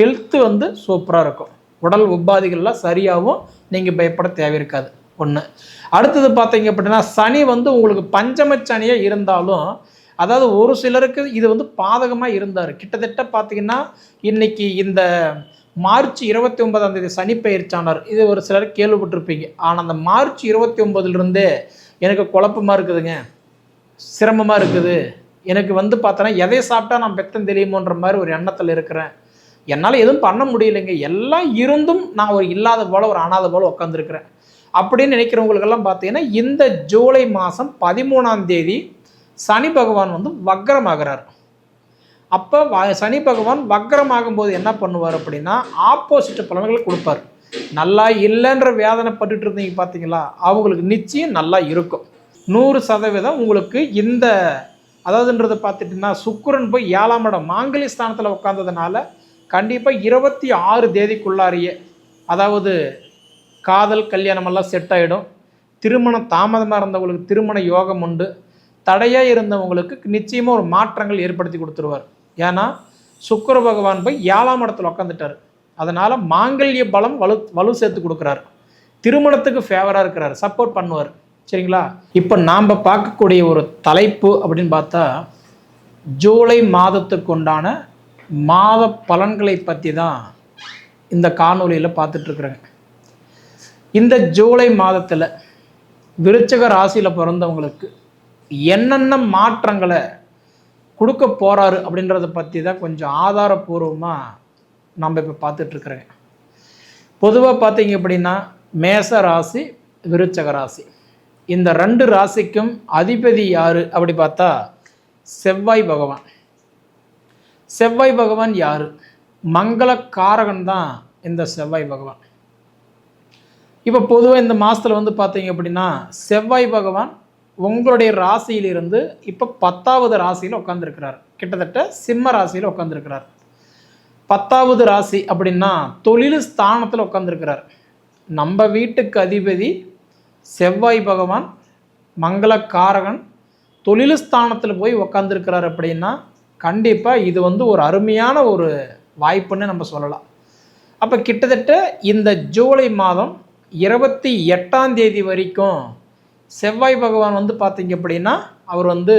Health வந்து சூப்பராக இருக்கும். உடல் உபாதிகள்லாம் சரியாகவும் நீங்கள் பயப்பட தேவையிருக்காது. ஒன்று அடுத்தது பார்த்தீங்க அப்படின்னா சனி வந்து உங்களுக்கு பஞ்சம சனியாக இருந்தாலும் அதாவது ஒரு சிலருக்கு இது வந்து பாதகமாக இருந்தார். கிட்டத்தட்ட பார்த்தீங்கன்னா இன்னைக்கு இந்த மார்ச் இருபத்தி ஒன்பதாம் தேதி சனி பயிற்சியானார் இது ஒரு சிலர் கேள்விப்பட்டிருப்பீங்க. ஆனால் அந்த மார்ச் இருபத்தி ஒன்பதுலேருந்தே எனக்கு குழப்பமாக இருக்குதுங்க. சிரமமாக இருக்குது. எனக்கு வந்து பார்த்தோன்னா எதை சாப்பிட்டா நான் பெத்தம் தெரியுமோன்ற மாதிரி ஒரு எண்ணத்தில் இருக்கிறேன். என்னால் எதுவும் பண்ண முடியலைங்க. எல்லாம் இருந்தும் நான் ஒரு இல்லாத போல் ஒரு அனாத போல் உட்காந்துருக்குறேன் அப்படின்னு நினைக்கிறவங்களுக்கெல்லாம் பார்த்தீங்கன்னா இந்த ஜூலை மாதம் பதிமூணாம் தேதி சனி பகவான் வந்து வக்ரமாகிறார். அப்போ வ- சனி பகவான் வக்ரமாகும் போது என்ன பண்ணுவார் அப்படின்னா ஆப்போசிட் பலன்களை கொடுப்பார். நல்லா இல்லைன்ற வேதனை பட்டுட்டு இருந்தீங்க பார்த்தீங்களா அவங்களுக்கு நிச்சயம் நல்லா இருக்கும். நூறு சதவீதம் உங்களுக்கு இந்த அதாவதுன்றதை பார்த்துட்டிங்கன்னா சுக்கிரன் போய் ஏழாம் இடம் மாங்கலி ஸ்தானத்தில் உட்காந்ததுனால கண்டிப்பாக இருபத்தி ஆறு தேதிக்குள்ளாரியே அதாவது காதல் கல்யாணம் எல்லாம் செட் ஆகிடும் திருமணம் தாமதமாக இருந்தவங்களுக்கு திருமண யோகம் உண்டு. தடையாக இருந்தவங்களுக்கு நிச்சயமாக ஒரு மாற்றங்கள் ஏற்படுத்தி கொடுத்துருவார். ஏன்னா சுக்கர பகவான் போய் ஏழாம் இடத்துல உட்காந்துட்டார் அதனால் மாங்கல்ய பலம் வலு வலு சேர்த்து கொடுக்குறாரு. திருமணத்துக்கு ஃபேவராக இருக்கிறார். சப்போர்ட் பண்ணுவார். சரிங்களா? இப்போ நாம் பார்க்கக்கூடிய ஒரு தலைப்பு அப்படின்னு பார்த்தா ஜூலை மாதத்துக்கு உண்டான மாத பலன்களை பற்றி தான் இந்த காணொளியில் பார்த்துட்ருக்குறேங்க. இந்த ஜூலை மாதத்தில் விருச்சக ராசியில் பிறந்தவங்களுக்கு என்னென்ன மாற்றங்களை கொடுக்க போகிறாரு அப்படின்றத பற்றி தான் கொஞ்சம் ஆதாரபூர்வமாக நம்ம இப்போ பார்த்துட்ருக்குறேங்க பொதுவாக பார்த்தீங்க அப்படின்னா மேச ராசி விருச்சக ராசி. இந்த ரெண்டு ராசிக்கும் அதிபதி யார் அப்படி பார்த்தா செவ்வாய் பகவான். செவ்வாய் பகவான் யார்? மங்களக்காரகன் தான் இந்த செவ்வாய் பகவான். இப்போ பொதுவாக இந்த மாதத்தில் வந்து பார்த்தீங்க அப்படின்னா செவ்வாய் பகவான் உங்களுடைய ராசியிலிருந்து இப்போ பத்தாவது ராசியில் உட்காந்துருக்கிறார் கிட்டத்தட்ட சிம்ம ராசியில் உட்காந்துருக்கிறார் பத்தாவது ராசி அப்படின்னா தொழில் ஸ்தானத்தில் உட்காந்துருக்கிறார் நம்ம வீட்டுக்கு அதிபதி செவ்வாய் பகவான் மங்களக்காரகன் தொழில் ஸ்தானத்தில் போய் உக்காந்துருக்கிறார் அப்படின்னா கண்டிப்பாக இது வந்து ஒரு அருமையான ஒரு வாய்ப்புன்னு நம்ம சொல்லலாம். அப்போ கிட்டத்தட்ட இந்த ஜூலை மாதம் இருபத்தி எட்டாம் தேதி வரைக்கும் செவ்வாய் பகவான் வந்து பார்த்தீங்க அப்படின்னா அவர் வந்து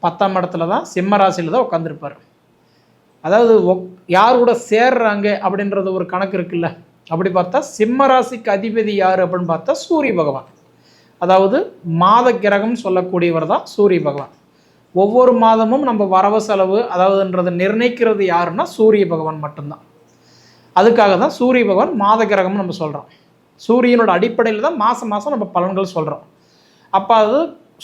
பத்தாம் இடத்துல தான் சிம்ம ராசியில் தான் உட்காந்துருப்பார் அதாவது ஒக்- யார் கூட சேர்றாங்க அப்படின்றது ஒரு கணக்கு இருக்குல்ல. அப்படி பார்த்தா சிம்ம ராசிக்கு அதிபதி யார் அப்படின்னு பார்த்தா சூரிய பகவான். அதாவது மாத கிரகம் சொல்லக்கூடியவர் தான் சூரிய பகவான். ஒவ்வொரு மாதமும் நம்ம வரவு செலவு அதாவதுன்றதை நிர்ணயிக்கிறது யாருன்னா சூரிய பகவான் மட்டும்தான். அதுக்காக தான் சூரிய பகவான் மாத கிரகம்னு நம்ம சொல்கிறோம் சூரியனோட அடிப்படையில் தான் மாதம் மாதம் நம்ம பலன்கள் சொல்கிறோம் அப்போ அது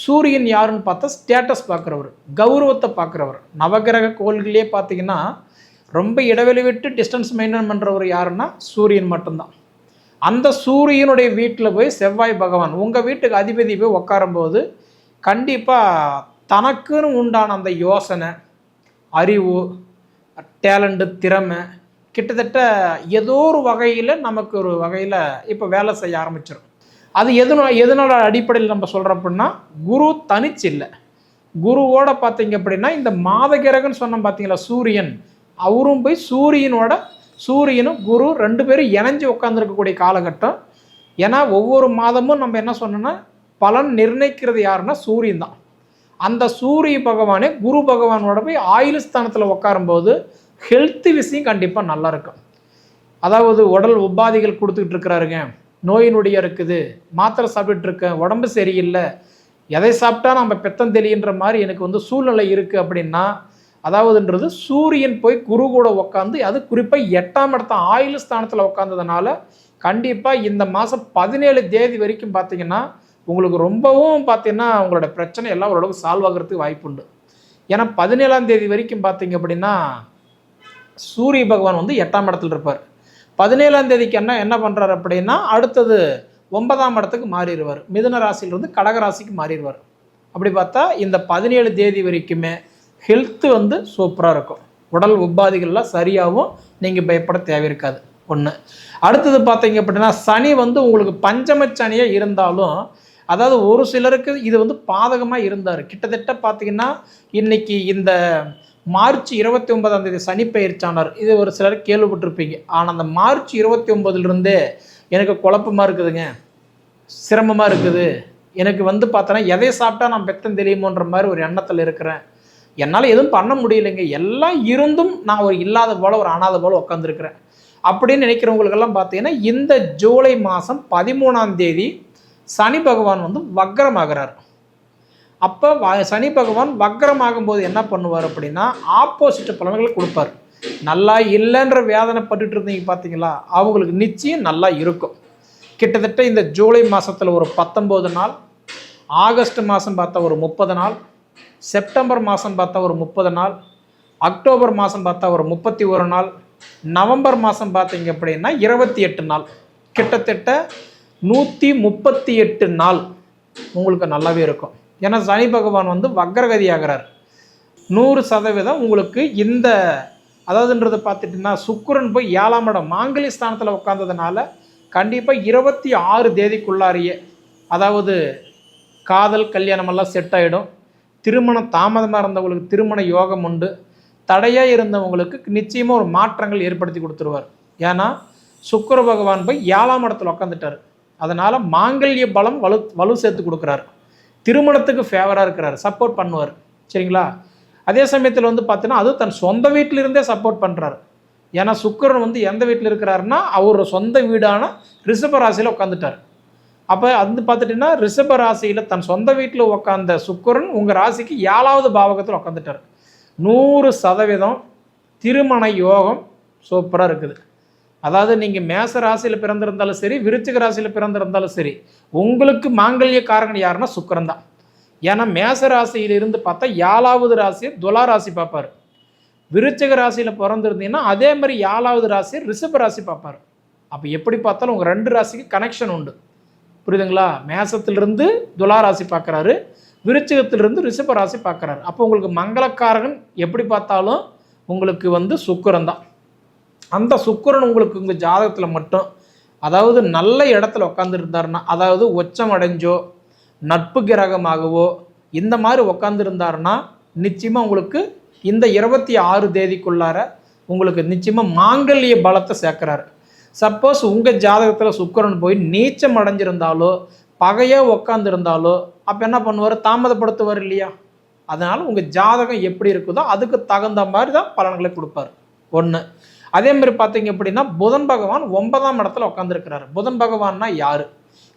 சூரியன் யாருன்னு பார்த்தா ஸ்டேட்டஸ் பார்க்குறவர் கௌரவத்தை பார்க்குறவர். நவகிரக கோள்களே பார்த்தீங்கன்னா ரொம்ப இடைவெளி விட்டு டிஸ்டன்ஸ் மெயின்டைன் பண்ணுறவர் யாருன்னா சூரியன் மட்டும்தான். அந்த சூரியனுடைய வீட்டில் போய் செவ்வாய் பகவான் உங்கள் வீட்டுக்கு அதிபதி போய் உட்காரும்போது கண்டிப்பாக தனக்குன்னு உண்டான அந்த யோசனை அறிவு டேலண்ட்டு திறமை கிட்டத்தட்ட ஏதோ ஒரு வகையில் நமக்கு ஒரு வகையில் இப்போ வேலை செய்ய ஆரம்பிச்சிடும் அது எதுனா எதனோட அடிப்படையில் நம்ம சொல்கிறோம் அப்படின்னா குரு தனிச்சு இல்லை குருவோட பார்த்தீங்க அப்படின்னா இந்த மாதகிரகன்னு சொன்னோம் பார்த்தீங்களா சூரியன். அவரும் போய் சூரியனோட சூரியனும் குரு ரெண்டு பேரும் இணைஞ்சு உட்காந்துருக்கக்கூடிய காலகட்டம். ஏன்னா ஒவ்வொரு மாதமும் நம்ம என்ன சொன்னோன்னா பலன் நிர்ணயிக்கிறது யாருன்னா சூரியன் தான். அந்த சூரிய பகவானே குரு பகவானோட போய் ஆயுள் ஸ்தானத்தில் உட்காரும்போது ஹெல்த் விஷயம் கண்டிப்பாக நல்லா இருக்கும். அதாவது உடல் உபாதைகள் கொடுத்துக்கிட்டு இருக்கிறாருங்க. நோய் நொடியாக இருக்குது. மாத்திரை சாப்பிட்டுட்டு இருக்கேன். உடம்பு சரியில்லை. எதை சாப்பிட்டா நம்ம பெத்தம் தெளின்ற மாதிரி எனக்கு வந்து சூழ்நிலை இருக்குது அப்படின்னா அதாவதுன்றது சூரியன் போய் குரு கூட உட்காந்து அது குறிப்பாக எட்டாம் இடத்த ஆயுள் ஸ்தானத்தில் உட்காந்ததுனால கண்டிப்பாக இந்த மாதம் பதினேழு தேதி வரைக்கும் பார்த்தீங்கன்னா உங்களுக்கு ரொம்பவும் பார்த்தீங்கன்னா உங்களோட பிரச்சனை எல்லாம் ஓரளவுக்கு சால்வ் ஆகிறதுக்கு வாய்ப்பு உண்டு ஏன்னா பதினேழாம் தேதி வரைக்கும் பார்த்தீங்க அப்படின்னா சூரிய பகவான் வந்து எட்டாம் இடத்துல இருப்பார். பதினேழாம் தேதிக்கு என்ன என்ன பண்ணுறாரு அப்படின்னா அடுத்தது ஒன்பதாம் இடத்துக்கு மாறிடுவார். மிதுன ராசியிலிருந்து கடக ராசிக்கு மாறிடுவார். அப்படி பார்த்தா இந்த பதினேழு தேதி வரைக்குமே ஹெல்த்து வந்து சூப்பராக இருக்கும். உடல் உபாதைகள்லாம் சரியாகவும் நீங்கள் பயப்பட தேவையிருக்காது ஒன்று அடுத்தது பார்த்தீங்க அப்படின்னா சனி வந்து உங்களுக்கு பஞ்சம சனியாக இருந்தாலும் அதாவது ஒரு சிலருக்கு இது வந்து பாதகமாக இருந்தார். கிட்டத்தட்ட பார்த்தீங்கன்னா இன்னைக்கு இந்த மார்ச் இருபத்தி ஒன்பதாம் தேதி சனி பயிற்சானார் இது ஒரு சிலர் கேள்விப்பட்டிருப்பீங்க. ஆனால் அந்த மார்ச் இருபத்தி ஒன்பதுலேருந்தே எனக்கு குழப்பமாக இருக்குதுங்க. சிரமமாக இருக்குது. எனக்கு வந்து பார்த்தோன்னா எதை சாப்பிட்டா நான் பெத்தம் தெரியுமோன்ற மாதிரி ஒரு எண்ணத்தில் இருக்கிறேன். என்னால் எதுவும் பண்ண முடியலைங்க. எல்லாம் இருந்தும் நான் ஒரு இல்லாத போல் ஒரு அனாத போல் உட்காந்துருக்கிறேன் அப்படின்னு நினைக்கிறவங்களுக்கெல்லாம் பார்த்தீங்கன்னா இந்த ஜூலை மாதம் பதிமூணாம் தேதி சனி பகவான் வந்து வக்ரமாகிறார். அப்போ சனி பகவான் வக்ரமாகும்போது என்ன பண்ணுவார் அப்படின்னா ஆப்போசிட் பலன்களை கொடுப்பார். நல்லா இல்லைன்ற வேதனை பட்டுட்டு இருந்தீங்க பார்த்தீங்களா அவங்களுக்கு நிச்சயம் நல்லா இருக்கும். கிட்டத்தட்ட இந்த ஜூலை மாதத்தில் ஒரு பத்தொம்போது நாள் ஆகஸ்ட் மாதம் பார்த்தா ஒரு முப்பது நாள் செப்டம்பர் மாதம் பார்த்தா ஒரு முப்பது நாள் அக்டோபர் மாதம் பார்த்தா ஒரு முப்பத்தி ஒரு நாள் நவம்பர் மாதம் பார்த்தீங்க அப்படின்னா இருபத்தி எட்டு நாள். கிட்டத்தட்ட நூற்றி முப்பத்தி எட்டு நாள் உங்களுக்கு நல்லாவே இருக்கும். ஏன்னா சனி பகவான் வந்து வக்ரகதி ஆகிறார் நூறு சதவீதம் உங்களுக்கு இந்த அதாவதுன்றது பார்த்துட்டிங்கன்னா சுக்கரன் போய் ஏழாம் இடம் மாங்கலி ஸ்தானத்தில் உட்காந்ததுனால கண்டிப்பாக இருபத்தி ஆறு தேதிக்குள்ளாரியே அதாவது காதல் கல்யாணம் எல்லாம் செட் ஆகிடும் திருமணம் தாமதமாக இருந்தவங்களுக்கு திருமண யோகம் உண்டு. தடையாக இருந்தவங்களுக்கு நிச்சயமாக ஒரு மாற்றங்கள் ஏற்படுத்தி கொடுத்துருவார். ஏன்னா சுக்கர பகவான் போய் ஏழாம் இடத்துல உட்காந்துட்டார் அதனால் மாங்கல்ய பலம் வலு வலு சேர்த்து கொடுக்குறாரு. திருமணத்துக்கு ஃபேவராக இருக்கிறார். சப்போர்ட் பண்ணுவார். சரிங்களா? அதே சமயத்தில் வந்து பார்த்தீங்கன்னா அது தன் சொந்த வீட்டிலிருந்தே சப்போர்ட் பண்ணுறாரு ஏன்னா சுக்கரன் வந்து எந்த வீட்டில் இருக்கிறாருன்னா அவர் சொந்த வீடான ரிஷப ராசியில் உட்காந்துட்டார் அப்போ அது பார்த்துட்டிங்கன்னா ரிஷப ராசியில் தன் சொந்த வீட்டில் உட்காந்த சுக்கரன் உங்கள் ராசிக்கு ஏழாவது பாவகத்தில் உட்காந்துட்டார் நூறு சதவீதம் திருமண யோகம் சூப்பராக இருக்குது. அதாவது நீங்கள் மேச ராசியில் பிறந்திருந்தாலும் சரி விருச்சிக ராசியில் பிறந்திருந்தாலும் சரி உங்களுக்கு மாங்கல்ய காரகன் யாருன்னா சுக்கரம் தான். ஏன்னா மேச ராசியில இருந்து பார்த்தா ஏழாவது ராசியை துலா ராசி பார்ப்பார். விருச்சிக ராசியில் பிறந்திருந்தீங்கன்னா அதே மாதிரி ஏழாவது ராசியை ரிஷப ராசி பார்ப்பார். அப்போ எப்படி பார்த்தாலும் உங்கள் ரெண்டு ராசிக்கு கனெக்ஷன் உண்டு. புரியுதுங்களா? மேசத்திலிருந்து துலா ராசி பார்க்குறாரு விருச்சிகத்திலிருந்து ரிஷப ராசி பார்க்குறாரு. அப்போ உங்களுக்கு மங்களக்காரகன் எப்படி பார்த்தாலும் உங்களுக்கு வந்து சுக்கரம் தான். அந்த சுக்கரன் உங்களுக்கு உங்கள் ஜாதகத்தில் மட்டும். அதாவது நல்ல இடத்துல உட்காந்துருந்தாருன்னா அதாவது உச்சம் அடைஞ்சோ நட்பு கிரகமாகவோ இந்த மாதிரி உட்காந்துருந்தாருன்னா நிச்சயமாக உங்களுக்கு இந்த இருபத்தி ஆறு தேதிக்குள்ளார உங்களுக்கு நிச்சயமாக மாங்கல்ய பலத்தை சேர்க்குறாரு. சப்போஸ் உங்கள் ஜாதகத்தில் சுக்கரன் போய் நீச்சம் அடைஞ்சிருந்தாலோ பகையாக உக்காந்துருந்தாலோ அப்போ என்ன பண்ணுவார்? தாமதப்படுத்துவார் இல்லையா? அதனால் உங்கள் ஜாதகம் எப்படி இருக்குதோ அதுக்கு தகுந்த மாதிரி தான் பலன்களை கொடுப்பார். ஒன்று அதே மாதிரி பார்த்தீங்க அப்படின்னா புதன் பகவான் ஒன்பதாம் இடத்துல உட்காந்துருக்கிறாரு புதன் பகவான்னா யார்?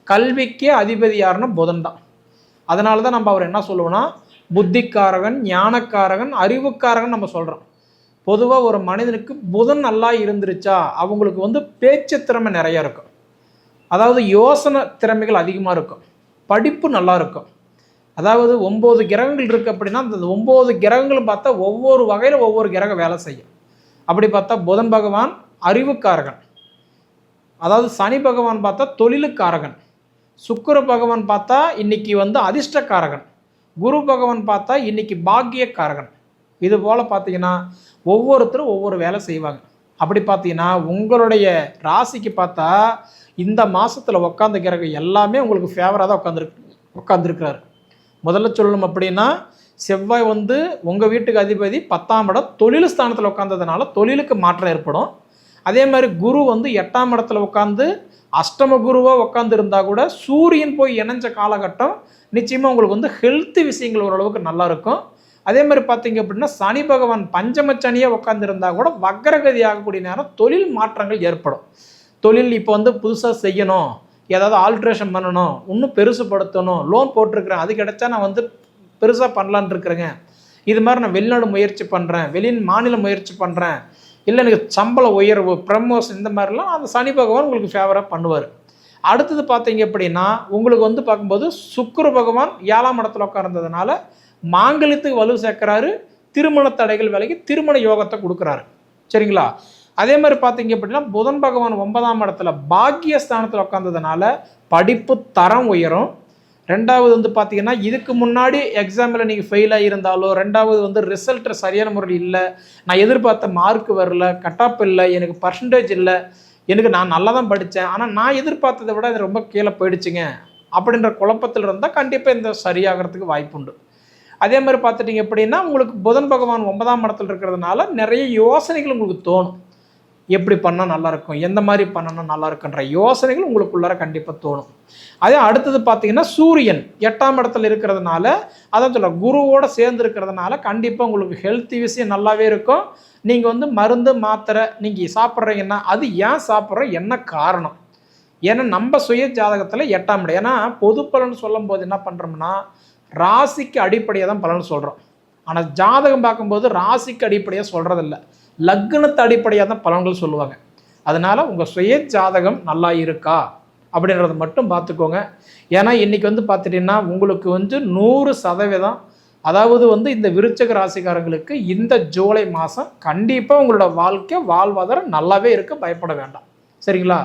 கல்விக்கே அதிபதி யாருன்னா புதன் தான். அதனால தான் நம்ம அவர் என்ன சொல்லுவோம்னா புத்திக்காரகன் ஞானக்காரகன் அறிவுக்காரகன் நம்ம சொல்கிறோம் பொதுவாக ஒரு மனிதனுக்கு புதன் நல்லா இருந்துருச்சா அவங்களுக்கு வந்து பேச்சு திறமை நிறையா இருக்கும். அதாவது யோசனை திறமைகள் அதிகமாக இருக்கும். படிப்பு நல்லா இருக்கும். அதாவது ஒம்பது கிரகங்கள் இருக்குது அப்படின்னா அந்த ஒம்பது கிரகங்களும் பார்த்தா ஒவ்வொரு வகையில் ஒவ்வொரு கிரகம் வேலை செய்யும். அப்படி பார்த்தா புதன் பகவான் அறிவுக்காரகன். அதாவது சனி பகவான் பார்த்தா தொழிலுக்காரகன். சுக்கிர பகவான் பார்த்தா இன்னைக்கு வந்து அதிர்ஷ்டக்காரகன். குரு பகவான் பார்த்தா இன்னைக்கு பாக்கியக்காரகன். இது போல் பார்த்தீங்கன்னா ஒவ்வொருத்தரும் ஒவ்வொரு வேலை செய்வாங்க. அப்படி பார்த்தீங்கன்னா உங்களுடைய ராசிக்கு பார்த்தா இந்த மாதத்தில் உட்காந்துக்கிறவங்க எல்லாமே உங்களுக்கு ஃபேவராக தான் உட்காந்துருக்கு உட்காந்துருக்கிறாரு முதல்ல சொல்லணும் அப்படின்னா செவ்வாய் வந்து உங்கள் வீட்டுக்கு அதிபதி பத்தாம் இடம் தொழில் ஸ்தானத்தில் உட்காந்ததுனால தொழிலுக்கு மாற்றம் ஏற்படும். அதே மாதிரி குரு வந்து எட்டாம் இடத்துல உட்காந்து அஷ்டம குருவாக உட்காந்து இருந்தால் கூட சூரியன் போய் இணைஞ்ச காலகட்டம் நிச்சயமாக உங்களுக்கு வந்து ஹெல்த் விஷயங்கள் ஓரளவுக்கு நல்லா இருக்கும். அதே மாதிரி பார்த்தீங்க அப்படின்னா சனி பகவான் பஞ்சம சனியாக உட்காந்துருந்தா கூட வக்கரகதி ஆகக்கூடிய நேரம் தொழில் மாற்றங்கள் ஏற்படும். தொழில் இப்போ வந்து புதுசாக செய்யணும். ஏதாவது ஆல்ட்ரேஷன் பண்ணணும். இன்னும் பெருசுப்படுத்தணும் லோன் போட்டிருக்கிறேன். அது கிடைச்சா நான் வந்து பெருசாக பண்ணலான் இருக்கிறேங்க. இது மாதிரி நான் வெளிநாடு முயற்சி பண்ணுறேன் வெளி மாநில முயற்சி பண்ணுறேன் இல்லை எனக்கு சம்பள உயர்வு ப்ரமோஷன் இந்த மாதிரிலாம் அந்த சனி பகவான் உங்களுக்கு ஃபேவராக பண்ணுவார். அடுத்தது பார்த்தீங்க அப்படின்னா உங்களுக்கு வந்து பார்க்கும்போது சுக்கர பகவான் ஏழாம் இடத்துல உட்கார்ந்ததுனால மாங்கல்யத்துக்கு வலு சேர்க்குறாரு. திருமண தடைகள் விலைக்கு திருமண யோகத்தை கொடுக்குறாரு. சரிங்களா? அதே மாதிரி பார்த்தீங்க அப்படின்னா புதன் பகவான் ஒன்பதாம் இடத்துல பாக்கிய ஸ்தானத்தில் உட்காந்ததுனால படிப்பு தரம் உயரும். ரெண்டாவது வந்து பார்த்தீங்கன்னா இதுக்கு முன்னாடி எக்ஸாமில் நீங்கள் ஃபெயில் ஆகியிருந்தாலோ ரெண்டாவது வந்து ரிசல்ட் சரியான முறையில் இல்லை நான் எதிர்பார்த்த மார்க் வரல கட்டாப் இல்லை எனக்கு பர்சன்டேஜ் இல்லை எனக்கு நான் நல்லா தான் படித்தேன் ஆனால் நான் எதிர்பார்த்ததை விட இது ரொம்ப கீழே போயிடுச்சுங்க அப்படின்ற குழப்பத்தில் இருந்தால் கண்டிப்பாக இந்த சரியாகிறதுக்கு வாய்ப்புண்டு அதே மாதிரி பார்த்துட்டிங்க எப்படின்னா உங்களுக்கு புதன் பகவான் ஒன்பதாம் இடத்துல இருக்கிறதுனால நிறைய யோசனைகள் உங்களுக்கு தோணும். எப்படி பண்ணால் நல்லாயிருக்கும் எந்த மாதிரி பண்ணனா நல்லாயிருக்குன்ற யோசனைகள் உங்களுக்குள்ளார கண்டிப்பாக தோணும். அதே அடுத்தது பார்த்தீங்கன்னா சூரியன் எட்டாம் இடத்துல இருக்கிறதுனால அதான் சொல்ல குருவோட சேர்ந்து இருக்கிறதுனால கண்டிப்பாக உங்களுக்கு ஹெல்த்தி விஷயம் நல்லாவே இருக்கும். நீங்கள் வந்து மருந்து மாத்திரை நீங்கள் சாப்பிட்றீங்கன்னா அது ஏன் சாப்பிட்றோம் என்ன காரணம்? ஏன்னா நம்ம சுய ஜாதகத்தில் எட்டாம் இடம் ஏன்னா பொது பலன் சொல்லும் போது என்ன பண்ணுறோம்னா ராசிக்கு அடிப்படையாக தான் பலன் சொல்கிறோம் ஆனால் ஜாதகம் பார்க்கும்போது ராசிக்கு அடிப்படையாக சொல்கிறதில்ல லக்னத்தை அடிப்படையாக தான் பலன்கள் சொல்லுவாங்க. அதனால் உங்கள் சுய ஜாதகம் நல்லா இருக்கா? அப்படின்றத மட்டும் பார்த்துக்கோங்க. ஏன்னா இன்றைக்கி வந்து பார்த்துட்டிங்கன்னா உங்களுக்கு வந்து நூறு சதவீதம் அதாவது வந்து இந்த விருச்சக ராசிக்காரங்களுக்கு இந்த ஜூலை மாதம் கண்டிப்பாக உங்களோட வாழ்க்கை வாழ்வாதாரம் நல்லாவே இருக்க பயப்பட வேண்டாம். சரிங்களா?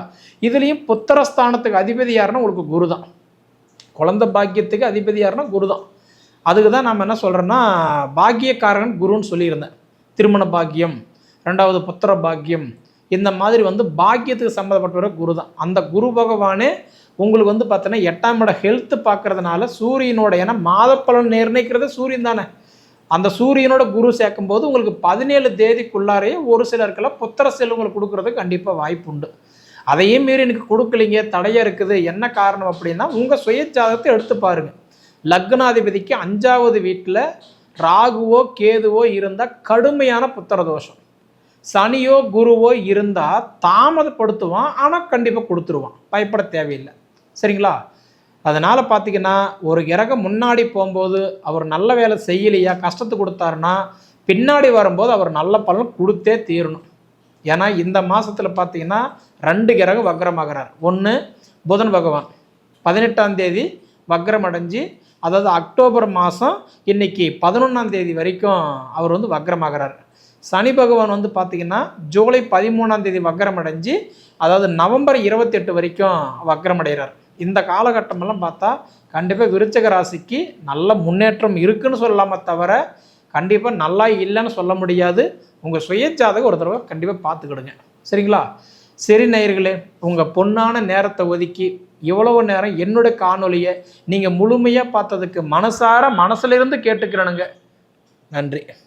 இதுலேயும் புத்திரஸ்தானத்துக்கு அதிபதி யாருன்னா உங்களுக்கு குரு தான். குழந்த பாக்கியத்துக்கு அதிபதி யாருன்னா குரு தான். அதுக்கு தான் நம்ம என்ன சொல்கிறோன்னா பாக்கியக்காரன் குருன்னு சொல்லியிருந்தேன். திருமண பாக்கியம் ரெண்டாவது புத்திர பாக்கியம். இந்த மாதிரி வந்து பாக்கியத்துக்கு சம்மந்தப்பட்டவர் குரு தான் அந்த குரு பகவானே உங்களுக்கு வந்து பார்த்தீங்கன்னா எட்டாம் இட ஹெல்த் பார்க்கறதுனால சூரியனோட ஏன்னா மாதப்பலன் நிர்ணயிக்கிறது சூரியன் தானே. அந்த சூரியனோட குரு சேர்க்கும் போது உங்களுக்கு பதினேழு தேதிக்குள்ளாரையே ஒரு சிலருக்கெல்லாம் புத்திர செல்வங்களுக்கு கொடுக்கறதுக்கு கண்டிப்பாக வாய்ப்பு உண்டு அதையும் மீறி எனக்கு கொடுக்கலிங்க தடையாக இருக்குது. என்ன காரணம் அப்படின்னா உங்கள் சுயஜாதகத்தை எடுத்து பாருங்கள் லக்னாதிபதிக்கு அஞ்சாவது வீட்டில் ராகுவோ கேதுவோ இருந்தால் கடுமையான புத்திர தோஷம். சனியோ குருவோ இருந்தால் தாமதப்படுத்துவான் ஆனால் கண்டிப்பாக கொடுத்துருவான். பயப்பட தேவையில்லை. சரிங்களா? அதனால் பார்த்தீங்கன்னா ஒரு கிரகம் முன்னாடி போகும்போது அவர் நல்ல வேலை செய்யலையா கஷ்டத்தை கொடுத்தாருன்னா பின்னாடி வரும்போது அவர் நல்ல பலன் கொடுத்தே தீரணும். ஏன்னா இந்த மாதத்தில் பார்த்தீங்கன்னா ரெண்டு கிரகம் வக்ரமாகிறார். ஒன்று புதன் பகவான். பதினெட்டாம் தேதி வக்ரம் அடைஞ்சு அதாவது அக்டோபர் மாதம் இன்னைக்கு பதினொன்றாம் தேதி வரைக்கும் அவர் வந்து வக்ரமாகிறார். சனி பகவான் வந்து பார்த்திங்கன்னா ஜூலை பதிமூணாம் தேதி வக்ரம் அடைஞ்சு அதாவது நவம்பர் இருபத்தெட்டு வரைக்கும் வக்ரம் அடைகிறார் இந்த காலகட்டமெல்லாம் பார்த்தா கண்டிப்பாக விருச்சக ராசிக்கு நல்ல முன்னேற்றம் இருக்குன்னு சொல்லாமல் தவிர கண்டிப்பாக நல்லா இல்லைன்னு சொல்ல முடியாது. உங்கள் சுயஜாதகம் ஒரு தடவை கண்டிப்பாக பார்த்துக்கிடுங்க. சரிங்களா? சரி நேயர்களே உங்கள் பொன்னான நேரத்தை ஒதுக்கி இவ்வளவு நேரம் என்னோட காணொலியை நீங்கள் முழுமையாக பார்த்ததுக்கு மனசார மனசுலேருந்து கேட்டுக்கிறனுங்க. நன்றி.